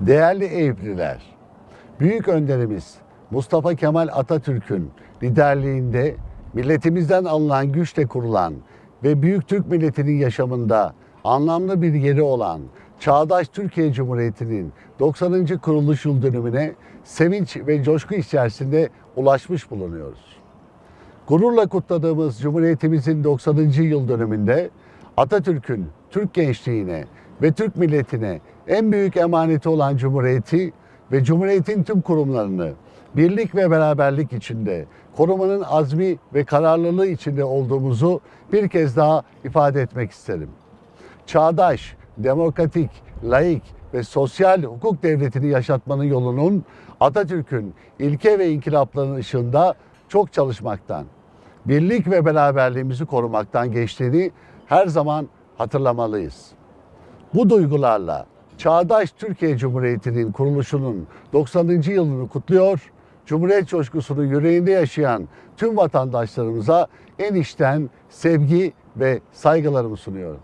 Değerli Eyüplüler, büyük önderimiz Mustafa Kemal Atatürk'ün liderliğinde milletimizden alınan güçle kurulan ve büyük Türk milletinin yaşamında anlamlı bir yeri olan Çağdaş Türkiye Cumhuriyeti'nin 90. kuruluş yıl dönümüne sevinç ve coşku içerisinde ulaşmış bulunuyoruz. Gururla kutladığımız Cumhuriyetimizin 90. yıl dönümünde Atatürk'ün Türk gençliğine ve Türk milletine en büyük emaneti olan Cumhuriyeti ve Cumhuriyet'in tüm kurumlarını birlik ve beraberlik içinde korumanın azmi ve kararlılığı içinde olduğumuzu bir kez daha ifade etmek isterim. Çağdaş, demokratik, laik ve sosyal hukuk devletini yaşatmanın yolunun Atatürk'ün ilke ve inkılaplarının ışığında çok çalışmaktan, birlik ve beraberliğimizi korumaktan geçtiğini her zaman hatırlamalıyız. Bu duygularla Çağdaş Türkiye Cumhuriyeti'nin kuruluşunun 90. yılını kutluyor, Cumhuriyet coşkusunu yüreğinde yaşayan tüm vatandaşlarımıza en içten sevgi ve saygılarımı sunuyorum.